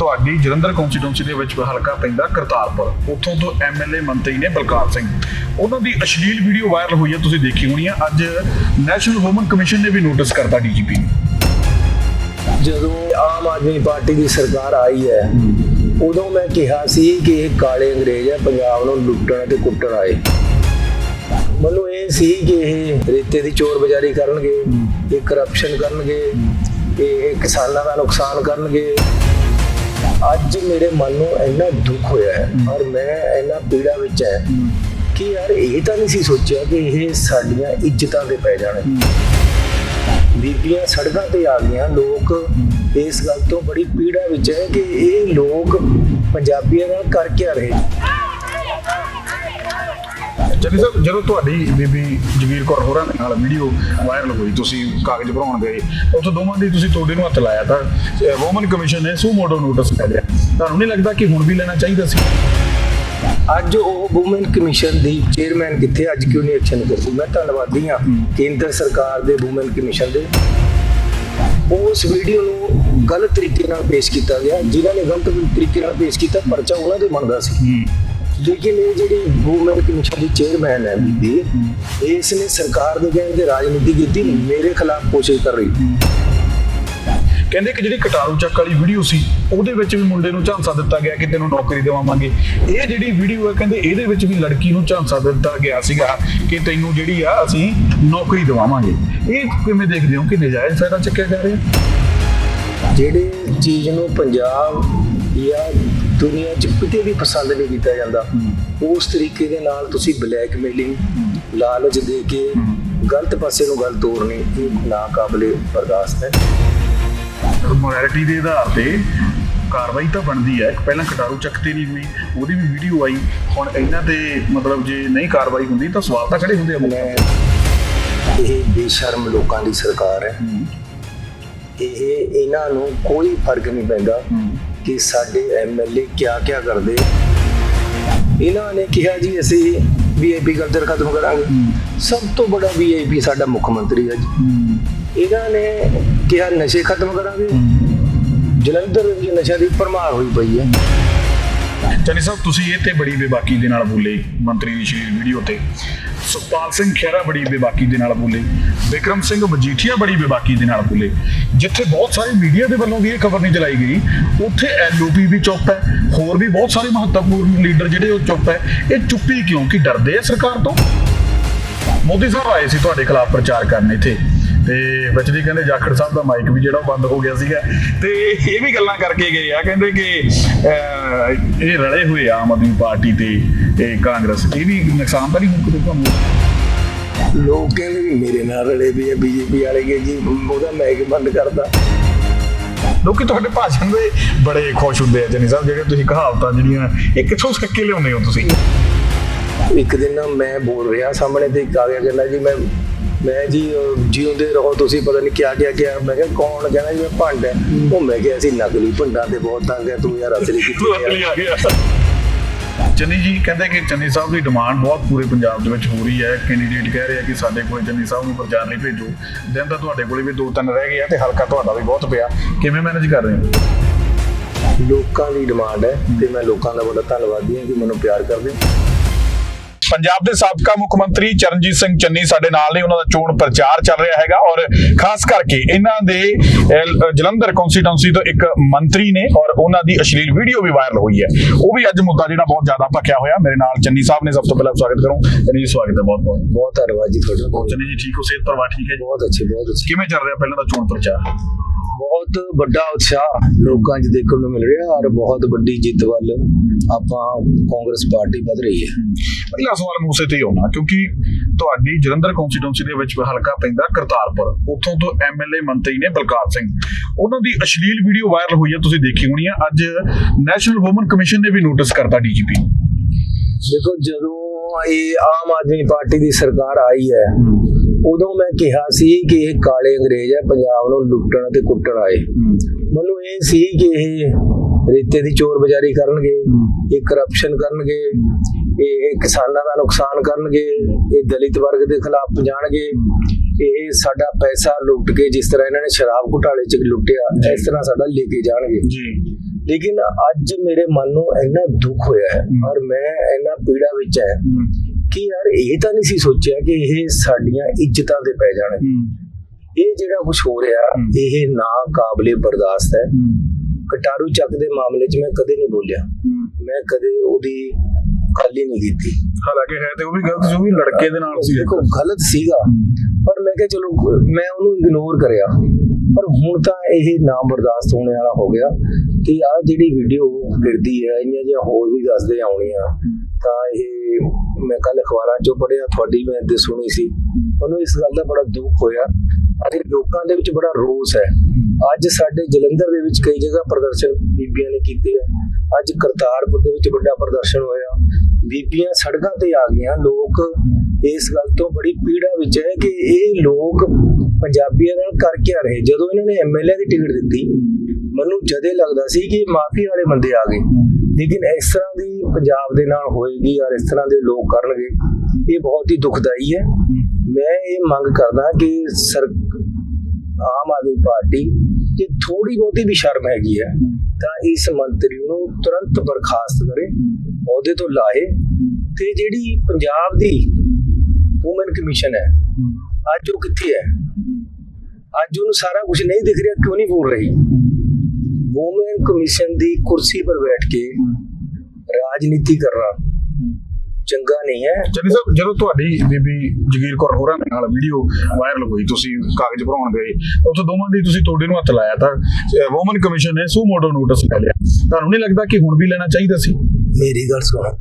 ਤੁਹਾਡੀ ਜਲੰਧਰ ਕੌਂਸਟੀਟਿਊਂਸੀ ਦੇ ਵਿੱਚ ਹਲਕਾ ਪੈਂਦਾ ਕਰਤਾਰਪੁਰ। ਉੱਥੋਂ ਤੋਂ ਐਮਐਲਏ ਮੰਤਰੀ ਨੇ ਬਲਕਾਰ ਸਿੰਘ। ਉਹਨਾਂ ਦੀ ਅਸ਼ਲੀਲ ਵੀਡੀਓ ਵਾਇਰਲ ਹੋਈ ਹੈ, ਤੁਸੀਂ ਦੇਖੀ ਹੋਣੀ ਹੈ। ਅੱਜ ਨੈਸ਼ਨਲ ਔਮਨ ਕਮਿਸ਼ਨ ਨੇ ਵੀ ਨੋਟਿਸ ਕਰਤਾ ਡੀਜੀਪੀ ਨੂੰ। ਜਦੋਂ ਆਮ ਆਦਮੀ ਪਾਰਟੀ ਦੀ ਸਰਕਾਰ ਆਈ ਹੈ, ਉਦੋਂ ਮੈਂ ਕਿਹਾ ਸੀ ਕਿ ਇਹ ਕਾਲੇ ਅੰਗਰੇਜ਼ ਹੈ, ਪੰਜਾਬ ਨੂੰ ਲੁੱਟਣ ਤੇ ਕੁੱਟਣ ਆਏ। ਮੈਨੂੰ ਇਹ ਸੀ ਕਿ ਇਹ ਰੇਤੇ ਦੀ ਚੋਰ ਬਜ਼ਾਰੀ ਕਰਨਗੇ, ਇਹ ਕਰਪਸ਼ਨ ਕਰਨਗੇ, ਇਹ ਕਿਸਾਨਾਂ ਦਾ ਨੁਕਸਾਨ ਕਰਨਗੇ। ਅੱਜ ਮੇਰੇ ਮਨ ਨੂੰ ਇੰਨਾ ਦੁੱਖ ਹੋਇਆ ਹੈ ਔਰ ਮੈਂ ਇੰਨਾ ਪੀੜਾ ਵਿੱਚ ਹੈ ਕਿ ਯਾਰ ਇਹ ਤਾਂ ਨਹੀਂ ਸੀ ਸੋਚਿਆ ਕਿ ਇਹ ਸਾਡੀਆਂ ਇੱਜ਼ਤਾਂ ਤੇ ਪੈ ਜਾਣੇ। ਬੀਬੀਆਂ ਸੜਕਾਂ ਤੇ ਆ ਗਈਆਂ ਲੋਕ ਇਸ ਗੱਲ ਤੋਂ ਬੜੀ ਪੀੜਾ ਵਿੱਚ ਹੈ ਕਿ ਇਹ ਲੋਕ ਪੰਜਾਬੀਆਂ ਨਾਲ ਕਰ ਕਿਆ ਰਹੇ ਜਨੀ ਸਾਹਿਬ ਜਦੋਂ ਤੁਹਾਡੀ ਬੀਬੀ ਜਗੀਰ ਕੌਰ ਹੋਰਾਂ ਦੇ ਨਾਲ ਵੀਡੀਓ ਵਾਇਰਲ ਹੋਈ ਤੁਸੀਂ ਕਾਗਜ਼ ਭਰਾਉਣ ਗਏ ਉੱਥੇ ਦੋਵਾਂ ਦੀ ਤੁਸੀਂ ਤੁਹਾਡੇ ਨੂੰ ਹੱਥ ਲਾਇਆ ਤਾਂ ਔਮਨ ਕਮਿਸ਼ਨ ਨੇ ਸੂ ਮੋਡੋ ਨੋਟਿਸ ਲੈ ਲਿਆ। ਤੁਹਾਨੂੰ ਨਹੀਂ ਲੱਗਦਾ ਕਿ ਹੁਣ ਵੀ ਲੈਣਾ ਚਾਹੀਦਾ ਸੀ? ਅੱਜ ਉਹ ਔਮਨ ਕਮਿਸ਼ਨ ਦੀ ਚੇਅਰਮੈਨ ਕਿੱਥੇ ਅੱਜ ਕਿਉਂ ਨਹੀਂ ਐਕਸ਼ਨ ਕਰਦੀ? ਮੈਂ ਧੰਨਵਾਦੀ ਹਾਂ ਕੇਂਦਰ ਸਰਕਾਰ ਦੇ ਔਮਨ ਕਮਿਸ਼ਨ ਦੇ। ਉਸ ਵੀਡੀਓ ਨੂੰ ਗਲਤ ਤਰੀਕੇ ਨਾਲ ਪੇਸ਼ ਕੀਤਾ ਗਿਆ ਜਿਨ੍ਹਾਂ ਨੇ ਗਲਤ ਤਰੀਕੇ ਨਾਲ ਪੇਸ਼ ਕੀਤਾ ਪਰਚਾ ਉਹਨਾਂ ਦੇ ਬਣਦਾ ਸੀ। ਲੇਕਿਨ ਇਹ ਜਿਹੜੀ ਔਮਨ ਕਮਿਸ਼ਨ ਦੀ ਚੇਅਰਮੈਨ ਹੈ ਬੀਬੀ ਇਸ ਨੇ ਸਰਕਾਰ ਦੇ ਕਹਿੰਦੇ ਤੇ ਰਾਜਨੀਤੀ ਕੀਤੀ ਮੇਰੇ ਖਿਲਾਫ ਕੋਸ਼ਿਸ਼ ਕਰ ਰਹੀ। ਕਹਿੰਦੇ ਕਿ ਜਿਹੜੀ ਕਟਾਰੂ ਚੱਕ ਵਾਲੀ ਵੀਡੀਓ ਸੀ ਉਹਦੇ ਵਿੱਚ ਵੀ ਮੁੰਡੇ ਨੂੰ ਝਾਂਸਾ ਦਿੱਤਾ ਗਿਆ ਕਿ ਤੈਨੂੰ ਨੌਕਰੀ ਦੇਵਾਵਾਂਗੇ ਇਹ ਜਿਹੜੀ ਵੀਡੀਓ ਹੈ ਕਹਿੰਦੇ ਇਹਦੇ ਵਿੱਚ ਵੀ ਲੜਕੀ ਨੂੰ ਝਾਂਸਾ ਦਿੱਤਾ ਗਿਆ ਸੀਗਾ ਕਿ ਤੈਨੂੰ ਜਿਹੜੀ ਆ ਅਸੀਂ ਨੌਕਰੀ ਦੇਵਾਵਾਂਗੇ ਇਹ ਕਿਵੇਂ ਦੇਖਦੇ ਹੋ ਕਿ ਨਜਾਇਜ਼ ਫਾਇਦਾ ਚੱਕਿਆ ਜਾ ਰਿਹਾ? ਜਿਹੜੇ ਚੀਜ਼ ਨੂੰ ਪੰਜਾਬ ਜਾਂ ਦੁਨੀਆ 'ਚ ਕਿਤੇ ਵੀ ਪਸੰਦ ਨਹੀਂ ਕੀਤਾ ਜਾਂਦਾ। ਉਸ ਤਰੀਕੇ ਦੇ ਨਾਲ ਤੁਸੀਂ ਬਲੈਕਮੇਲਿੰਗ ਲਾਲਚ ਦੇ ਕੇ ਗਲਤ ਪਾਸੇ ਨੂੰ ਗੱਲ ਤੋਰਨੀ ਇਹ ਨਾ ਕਾਬਲੇ ਬਰਦਾਸ਼ਤ ਹੈ। ਮੋਰੈਲਿਟੀ ਦੇ ਆਧਾਰ ਤੇ ਕਾਰਵਾਈ ਤਾਂ ਬਣਦੀ ਹੈ। ਪਹਿਲਾਂ ਕਟਾਰੂ ਚੱਕ ਤੇ ਨਹੀਂ ਹੋਈ ਉਹਦੀ ਵੀ ਵੀਡੀਓ ਆਈ। ਹੁਣ ਇਹਨਾਂ ਤੇ ਮਤਲਬ ਜੇ ਨਹੀਂ ਕਾਰਵਾਈ ਹੁੰਦੀ ਤਾਂ ਸਵਾਲ ਤਾਂ ਖੜੇ ਹੁੰਦੇ ਆ ਮੈਂ ਇਹ ਬੇਸ਼ਰਮ ਲੋਕਾਂ ਦੀ ਸਰਕਾਰ ਹੈ। ਇਹ ਇਹਨਾਂ ਨੂੰ ਕੋਈ ਫ਼ਰਕ ਨਹੀਂ ਪੈਂਦਾ। ਕਿ ਸਾਡੇ ਐਮਐਲਏ ਕਿਆ ਕਿਆ ਕਰਦੇ। ਇਹਨਾਂ ਨੇ ਕਿਹਾ ਜੀ ਅਸੀਂ ਵੀਆਈਪੀ ਕਲਚਰ ਖਤਮ ਕਰਾਂਗੇ। ਸਭ ਤੋਂ ਬੜਾ ਵੀਆਈਪੀ ਸਾਡਾ ਮੁੱਖ ਮੰਤਰੀ ਹੈ ਜੀ। ਇਹਨਾਂ ਨੇ ਕਿਹਾ ਨਸ਼ੇ ਖਤਮ ਕਰਾਂਗੇ। ਜਲੰਧਰ ਵਿੱਚ ਨਸ਼ਿਆਂ ਦੀ ਭਰਮਾਰ ਹੋਈ ਪਈ ਹੈ। ਚੰਨੀ ਸਾਹਿਬ ਤੁਸੀਂ ਇਹ ਤੇ ਬੜੀ ਬੇਬਾਕੀ ਦੇ ਨਾਲ ਬੋਲੇ ਮੰਤਰੀ ਦੀ ਸ਼ੀਰ ਵੀਡੀਓ ਤੇ। ਸੁਖਪਾਲ ਸਿੰਘ ਖਹਿਰਾ ਬੜੀ ਬੇਬਾਕੀ ਦੇ ਨਾਲ ਬੋਲੇ ਵਿਕਰਮ ਸਿੰਘ ਮਜੀਠੀਆ ਬੜੀ ਬੇਬਾਕੀ ਦੇ ਨਾਲ ਬੋਲੇ, ਜਿੱਥੇ ਬਹੁਤ ਸਾਰੇ ਮੀਡੀਆ ਦੇ ਵੱਲੋਂ ਵੀ ਇਹ ਖਬਰ ਨਹੀਂ ਚਲਾਈ ਗਈ, ਉੱਥੇ ਐਲਓਪੀ ਵੀ ਚੁੱਪ ਹੈ, ਹੋਰ ਵੀ ਬਹੁਤ ਸਾਰੇ ਮਹੱਤਵਪੂਰਨ ਲੀਡਰ ਜਿਹੜੇ ਉਹ ਚੁੱਪ ਹੈ, ਇਹ ਚੁੱਪੀ ਕਿਉਂ? ਕਿ ਡਰਦੇ ਆ ਸਰਕਾਰ ਤੋਂ? ਮੋਦੀ ਸਾਹਿਬ ਆਏ ਸੀ ਤੁਹਾਡੇ ਖਿਲਾਫ ਪ੍ਰਚਾਰ ਕਰਨ ਇੱਥੇ। ਤੇ ਦੀ ਕਹਿੰਦੇ ਜਾਖੜ ਸਾਹਿਬ ਦਾ ਮਾਈਕ ਵੀ ਜਿਹੜਾ ਬੰਦ ਹੋ ਗਿਆ ਸੀਗਾ। ਤੇ ਇਹ ਵੀ ਗੱਲਾਂ ਕਰਕੇ ਗਏ ਆ ਕਹਿੰਦੇ ਕਿ ਇਹ ਰਲੇ ਹੋਏ ਆ ਆਮ ਆਦਮੀ ਪਾਰਟੀ ਤੇ ਇਹ ਕਾਂਗਰਸ ਇਹ ਵੀ ਨੁਕਸਾਨ ਤਾਂ ਨਹੀਂ ਹੁਣ ਕਿਤੇ ਤੁਹਾਨੂੰ ਲੋਕ ਕਹਿੰਦੇ ਵੀ ਮੇਰੇ ਨਾਲ ਰਲੇ ਵੀ ਹੈ ਬੀਜੇਪੀ ਵਾਲੇ ਕਿ ਜੀ ਉਹਦਾ ਮੈਗ ਬੰਦ ਕਰਦਾ। ਲੋਕੀ ਤੁਹਾਡੇ ਭਾਸ਼ਣ ਦੇ ਬੜੇ ਖੁਸ਼ ਹੁੰਦੇ ਆ ਜਨੀ ਸਾਹਿਬ ਜਿਹੜੇ ਤੁਸੀਂ ਕਹਾਵਤਾਂ ਜਿਹੜੀਆਂ ਇਹ ਕਿੱਥੋਂ ਸਿੱਖ ਕੇ ਲਿਆਉਂਦੇ ਹੋ ਤੁਸੀਂ? ਇੱਕ ਦਿਨ ਮੈਂ ਬੋਲ ਰਿਹਾ ਸਾਹਮਣੇ ਤੇ ਇੱਕ ਆ ਗਿਆ ਕਹਿੰਦਾ ਜੀ ਮੈਂ ਮੈਂ ਜੀ ਜਿਉਂਦੇ ਰਹੋ ਤੁਸੀਂ ਪਤਾ ਨਹੀਂ ਕਿਆ ਕਿਆ ਕਿਹਾ ਮੈਂ ਕਿਹਾ ਕੌਣ ਕਹਿੰਦਾ ਜੀ ਮੈਂ ਭੰਡ ਹੈ ਉਹ ਮੈਂ ਕਿਹਾ ਅਸੀਂ ਨਕਲੀ ਭੰਡਾਂ ਤੇ ਬਹੁਤ ਤੰਗ ਹੈ ਤੂੰ ਯਾਰ ਅਸਲੀ ਕਿੱਥੇ ਅਸਲੀ ਹੈ ਆ ਗਿਆ। ਚੰਨੀ ਜੀ ਕਹਿੰਦੇ ਕਿ ਚੰਨੀ ਸਾਹਿਬ ਦੀ ਡਿਮਾਂਡ ਬਹੁਤ ਪੂਰੇ ਪੰਜਾਬ ਦੇ ਵਿੱਚ ਹੋ ਰਹੀ ਹੈ। ਕੈਂਡੀਡੇਟ ਕਹਿ ਰਹੇ ਆ ਕਿ ਸਾਡੇ ਕੋਲ ਚੰਨੀ ਸਾਹਿਬ ਨੂੰ ਪ੍ਰਚਾਰ ਲਈ ਭੇਜੋ। ਦਿਨ ਤਾਂ ਤੁਹਾਡੇ ਕੋਲੇ ਵੀ ਦੋ ਤਿੰਨ ਰਹਿ ਗਏ ਆ ਤੇ ਹਲਕਾ ਤੁਹਾਡਾ ਵੀ ਬਹੁਤ ਪਿਆ। ਕਿਵੇਂ ਮੈਨੇਜ ਕਰ ਰਹੇ ਹੋ? ਲੋਕਾਂ ਦੀ ਡਿਮਾਂਡ ਹੈ ਤੇ ਮੈਂ ਲੋਕਾਂ ਦਾ ਬੜਾ ਧੰਨਵਾਦੀ ਹਾਂ ਕਿ ਮੈਨੂੰ ਪਿਆਰ ਕਰਦੇ ਪੰਜਾਬ ਦੇ ਸਾਬਕਾ ਮੁੱਖ ਮੰਤਰੀ ਚਰਨਜੀਤ ਸਿੰਘ ਚੰਨੀ ਸਾਡੇ ਨਾਲ ਨੇ ਉਹਨਾਂ ਦਾ ਚੋਣ ਪ੍ਰਚਾਰ ਚੱਲ ਰਿਹਾ ਹੈਗਾ ਔਰ ਖਾਸ ਕਰਕੇ ਇਹਨਾਂ ਦੇ ਜਲੰਧਰ ਕੌਂਸਟੀਟਿਊਂਸੀ ਤੋਂ ਇੱਕ ਮੰਤਰੀ ਨੇ ਔਰ ਉਹਨਾਂ ਦੀ ਅਸ਼ਲੀਲ ਵੀਡੀਓ ਵੀ ਵਾਇਰਲ ਹੋਈ ਹੈ। ਉਹ ਵੀ ਅੱਜ ਮੁੱਦਾ ਜਿਹੜਾ ਬਹੁਤ ਜ਼ਿਆਦਾ ਭਖਿਆ ਹੋਇਆ। ਮੇਰੇ ਨਾਲ ਚੰਨੀ ਸਾਹਿਬ ਨੇ ਸਭ ਤੋਂ ਪਹਿਲਾਂ ਸਵਾਗਤ ਕਰੂੰ। ਚੰਨੀ ਜੀ ਸਵਾਗਤ ਹੈ ਬਹੁਤ ਬਹੁਤ। ਬਹੁਤ ਧੰਨਵਾਦ ਜੀ ਤੁਹਾਡਾ। ਚੰਨੀ ਜੀ ਠੀਕ ਹੋ? ਸਿਹਤ ਪਰਿਵਾਰ ਠੀਕ ਹੈ ਬਹੁਤ ਅੱਛੇ ਬਹੁਤ ਅੱਛੇ। ਕਿਵੇਂ ਚੱਲ ਰਿਹਾ ਪਹਿਲਾਂ ਦਾ ਚੋਣ ਪ੍ਰਚਾਰ? ਬਹੁਤ ਵੱਡਾ ਉਤਸ਼ਾਹ ਲੋਕਾਂ 'ਚ ਦੇਖਣ ਨੂੰ ਮਿਲ ਰਿਹਾ ਔਰ ਬਹੁਤ ਵੱਡੀ ਜਿੱਤ ਵੱਲ ਆਪਾਂ ਕਾਂਗਰਸ ਪਾਰਟੀ ਵਧ ਰਹੀ ਹੈ। ਪਹਿਲਾ ਸਵਾਲ ਮੂਸੇ ਤੇ ਹੀ ਆਉਣਾ ਕਿਉਂਕਿ ਤੁਹਾਡੀ ਜਲੰਧਰ ਕੌਂਸਟੀਟਿਊਂਸੀ ਦੇ ਵਿੱਚ ਹਲਕਾ ਪੈਂਦਾ ਕਰਤਾਰਪੁਰ ਉੱਥੋਂ ਤੋਂ ਐਮਐਲਏ ਮੰਤਰੀ ਨੇ ਬਲਕਾਰ ਸਿੰਘ। ਉਹਨਾਂ ਦੀ ਅਸ਼ਲੀਲ ਵੀਡੀਓ ਵਾਇਰਲ ਹੋਈ ਹੈ ਤੁਸੀਂ ਦੇਖੀ ਹੋਣੀ ਹੈ। ਅੱਜ ਨੈਸ਼ਨਲ ਔਮਨ ਕਮਿਸ਼ਨ ਨੇ ਵੀ ਨੋਟਿਸ ਕਰਤਾ ਡੀਜੀਪੀ ਦੇਖੋ ਜਦੋਂ ਇਹ ਆਮ ਆਦਮੀ ਪਾਰਟੀ ਦੀ ਸਰਕਾਰ ਆਈ ਹੈ। ਉਦੋਂ ਮੈਂ ਕਿਹਾ ਸੀ ਕਿ ਇਹ ਕਾਲੇ ਅੰਗਰੇਜ਼ ਹੈ ਪੰਜਾਬ ਨੂੰ ਲੁੱਟਣ ਤੇ ਕੁੱਟਣ ਆਏ। ਮੈਨੂੰ ਇਹ ਸੀ ਕਿ ਇਹ ਰੇਤੇ ਦੀ ਚੋਰ ਬਜ਼ਾਰੀ ਕਰਨਗੇ ਇਹ ਕਰਪਸ਼ਨ ਕਰਨਗੇ ਇਹ ਕਿਸਾਨਾਂ ਦਾ ਨੁਕਸਾਨ ਕਰਨਗੇ ਇਹ ਦਲਿਤ ਵਰਗ ਦੇ ਖਿਲਾਫ ਜਾਣਗੇ। ਇਹ ਸਾਡਾ ਪੈਸਾ ਲੁੱਟ ਕੇ ਜਿਸ ਤਰ੍ਹਾਂ ਇਹਨਾਂ ਨੇ ਸ਼ਰਾਬ ਘੁਟਾਲੇ 'ਚ ਲੁੱਟਿਆ ਇਸ ਤਰ੍ਹਾਂ ਸਾਡਾ ਲੈ ਕੇ ਜਾਣਗੇ। ਜੀ। ਲੇਕਿਨ ਅੱਜ ਮੇਰੇ ਮਨ ਨੂੰ ਇੰਨਾ ਦੁੱਖ ਹੋਇਆ ਹੈ। ਔਰ ਮੈਂ ਇੰਨਾ ਪੀੜਾ ਵਿੱਚ ਹੂੰ। ਕਿ ਯਾਰ ਇਹ ਤਾਂ ਨਹੀਂ ਸੀ ਸੋਚਿਆ ਕਿ ਇਹ ਸਾਡੀਆਂ ਇੱਜ਼ਤਾਂ ਦੇ ਪੈ ਜਾਣਗੇ ਇਹ ਜਿਹੜਾ ਕੁਝ ਹੋ ਰਿਹਾ। ਇਹ ਨਾ ਕਾਬਲੇ ਬਰਦਾਸ਼ਤ ਹੈ। ਕਟਾਰੂ ਚੱਕ ਦੇ ਮਾਮਲੇ 'ਚ ਮੈਂ ਕਦੇ ਨਹੀਂ ਬੋਲਿਆ। ਮੈਂ ਕਦੇ ਉਹਦੀ ਖਾਲੀ ਨਹੀਂ ਕੀਤੀ। ਹਾਲਾਂਕਿ ਹੈ ਤੇ ਉਹ ਵੀ ਗਲਤ ਜੋ ਵੀ ਲੜਕੇ ਦੇ ਨਾਲ ਸੀ। ਦੇਖੋ ਗਲਤ ਸੀਗਾ। ਪਰ ਮੈਂ ਕਿਹਾ ਚਲੋ ਮੈਂ ਉਹਨੂੰ ਇਗਨੋਰ ਕਰਿਆ। ਪਰ ਹੁਣ ਤਾਂ ਇਹ ਨਾ ਬਰਦਾਸ਼ਤ ਹੋਣੇ ਵਾਲਾ ਹੋ ਗਿਆ ਕਿ ਆ ਜਿਹੜੀ ਵੀਡੀਓ ਫਿਰਦੀ ਹੈ ਇੰਨੀਆਂ ਜਿਹੀਆਂ ਹੋਰ ਵੀ ਦੱਸਦੇ ਆਉਣੀਆਂ ਤਾਂ ਇਹ ਮੈਂ ਕੱਲ ਅਖਬਾਰਾਂ 'ਚੋਂ ਪੜਿਆ ਤੁਹਾਡੀ ਮੈਂ ਇੱਥੇ ਸੁਣੀ ਸੀ। ਮੈਨੂੰ ਇਸ ਗੱਲ ਦਾ ਬੜਾ ਦੁੱਖ ਹੋਇਆ। ਅਤੇ ਲੋਕਾਂ ਦੇ ਵਿੱਚ ਬੜਾ ਰੋਸ ਹੈ। ਅੱਜ ਸਾਡੇ ਜਲੰਧਰ ਦੇ ਵਿੱਚ ਕਈ ਜਗ੍ਹਾ ਪ੍ਰਦਰਸ਼ਨ ਬੀਬੀਆਂ ਨੇ ਕੀਤੇ ਹੈ ਅੱਜ ਕਰਤਾਰਪੁਰ ਦੇ ਵਿੱਚ ਵੱਡਾ ਪ੍ਰਦਰਸ਼ਨ ਹੋਇਆ। ਬੀਬੀਆਂ ਸੜਕਾਂ ਤੇ ਆ ਗਈਆਂ। ਲੋਕ ਇਸ ਗੱਲ ਤੋਂ ਬੜੀ ਪੀੜਾ ਵਿੱਚ ਹੈ ਕਿ ਇਹ ਲੋਕ ਪੰਜਾਬੀਆਂ ਨਾਲ ਕਰ ਕਿਆ ਰਹੇ। ਜਦੋਂ ਇਹਨਾਂ ਨੇ ਐਮਐਲਏ ਦੀ ਟਿਕਟ ਦਿੱਤੀ, ਮੈਨੂੰ ਜਦੇ ਲੱਗਦਾ ਸੀ ਕਿ ਮਾਫੀ ਵਾਲੇ ਬੰਦੇ ਆ ਗਏ। ਲੇਕਿਨ ਇਸ ਤਰ੍ਹਾਂ ਦੀ ਪੰਜਾਬ ਦੇ ਨਾਲ ਹੋਏਗੀ ਔਰ ਇਸ ਤਰ੍ਹਾਂ ਦੇ ਲੋਕ ਕਰਨਗੇ, ਇਹ ਬਹੁਤ ਹੀ ਦੁਖਦਾਈ ਹੈ। ਮੈਂ ਇਹ ਮੰਗ ਕਰਦਾ ਕਿ ਸਰ, ਆਮ ਆਦਮੀ ਪਾਰਟੀ, ਜੇ ਥੋੜੀ ਬਹੁਤੀ ਵੀ ਸ਼ਰਮ ਹੈਗੀ ਹੈ, ਤਾਂ ਇਸ ਮੰਤਰੀ ਨੂੰ ਤੁਰੰਤ ਬਰਖਾਸਤ ਕਰੇ, ਅਹੁਦੇ ਤੋਂ ਲਾਹੇ ਤੇ ਜਿਹੜੀ ਪੰਜਾਬ ਦੀ ਵੂਮਨ ਕਮਿਸ਼ਨ ਹੈ, ਅੱਜ ਉਹ ਕਿੱਥੇ ਹੈ? ਅੱਜ ਉਹਨੂੰ ਸਾਰਾ ਕੁਝ ਨਹੀਂ ਦਿਖ ਰਿਹਾ, ਕਿਉਂ ਨਹੀਂ ਬੋਲ ਰਹੀ? ਵੂਮਨ ਕਮਿਸ਼ਨ ਦੀ ਕੁਰਸੀ ਪਰ ਬੈਠ ਕੇ ਰਾਜਨੀਤੀ ਕਰਨਾ ਚੰਗਾ ਨਹੀਂ ਹੈ। ਚੰਨੀ ਸਾਹਿਬ ਜਦੋਂ ਤੁਹਾਡੀ ਬੀਬੀ ਜਗੀਰ ਕੌਰ ਹੋਰਾਂ ਦੇ ਨਾਲ ਵੀਡੀਓ ਵਾਇਰਲ ਹੋਈ ਤੁਸੀਂ ਕਾਗਜ਼ ਭਰਾਉਣ ਗਏ ਤਾਂ ਉੱਥੇ ਦੋਵਾਂ ਦੀ ਤੁਸੀਂ ਤੁਹਾਡੇ ਨੂੰ ਹੱਥ ਲਾਇਆ ਤਾਂ ਵੂਮਨ ਕਮਿਸ਼ਨ ਨੇ ਸੂ ਮੋਡੋ ਨੋਟਿਸ ਲੈ ਲਿਆ। ਤੁਹਾਨੂੰ ਨਹੀਂ ਲੱਗਦਾ ਕਿ ਹੁਣ ਵੀ ਲੈਣਾ ਚਾਹੀਦਾ ਸੀ? ਮੇਰੀ ਗੱਲ ਸੁਣੋ।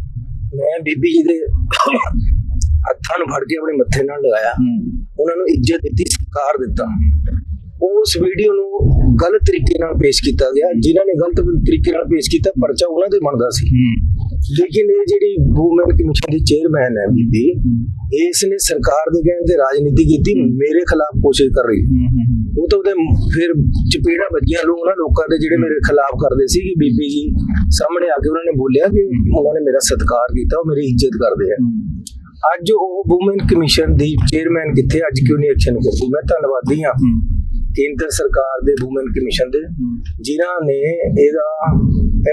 ਮੈਂ ਬੀਬੀ ਜੀ ਦੇ ਹੱਥਾਂ ਨੂੰ ਫੜ ਕੇ ਆਪਣੇ ਮੱਥੇ ਨਾਲ ਲਗਾਇਆ। ਉਹਨਾਂ ਨੂੰ ਇੱਜ਼ਤ ਦਿੱਤੀ ਸਤਿਕਾਰ ਦਿੱਤਾ। ਉਸ ਵੀਡੀਓ ਨੂੰ ਗਲਤ ਤਰੀਕੇ ਨਾਲ ਪੇਸ਼ ਕੀਤਾ ਗਿਆ ਜਿਨ੍ਹਾਂ ਨੇ ਗਲਤ ਤਰੀਕੇ ਨਾਲ ਪੇਸ਼ ਕੀਤਾ ਪਰਚਾ ਉਹਨਾਂ ਦੇ ਬਣਦਾ ਸੀ। ਲੇਕਿਨ ਇਹ ਜਿਹੜੀ ਵੂਮਨ ਕਮਿਸ਼ਨ ਦੀ ਚੇਅਰਮੈਨ ਹੈ ਬੀਬੀ ਇਸ ਨੇ ਸਰਕਾਰ ਦੇ ਕਹਿਣ ਤੇ ਰਾਜਨੀਤੀ ਕੀਤੀ ਮੇਰੇ ਖਿਲਾਫ ਕੋਸ਼ਿਸ਼ ਕਰ ਰਹੀ। ਉਹ ਤਾਂ ਉਹਦੇ ਫਿਰ ਚਪੇੜਾ ਵੱਜੀਆਂ ਲੋਕ ਉਹਨਾਂ ਲੋਕਾਂ ਦੇ ਜਿਹੜੇ ਮੇਰੇ ਖਿਲਾਫ ਕਰਦੇ ਸੀ ਕਿ ਬੀਬੀ ਜੀ ਸਾਹਮਣੇ ਆ ਕੇ ਉਹਨਾਂ ਨੇ ਬੋਲਿਆ ਕਿ ਉਹਨਾਂ ਨੇ ਮੇਰਾ ਸਤਿਕਾਰ ਕੀਤਾ ਉਹ ਮੇਰੀ ਇੱਜ਼ਤ ਕਰਦੇ ਆ। ਅੱਜ ਉਹ ਵੂਮਨ ਕਮਿਸ਼ਨ ਦੀ ਚੇਅਰਮੈਨ ਕਿੱਥੇ ਅੱਜ ਕਿਉਂ ਨਹੀਂ ਐਕਸ਼ਨ ਕਰਦੀ? ਮੈਂ ਧੰਨਵਾਦੀ ਹਾਂ। ਕੇਂਦਰ ਸਰਕਾਰ ਦੇ ਵੂਮਨ ਕਮਿਸ਼ਨ ਦੇ ਜਿਨ੍ਹਾਂ ਨੇ ਇਹਦਾ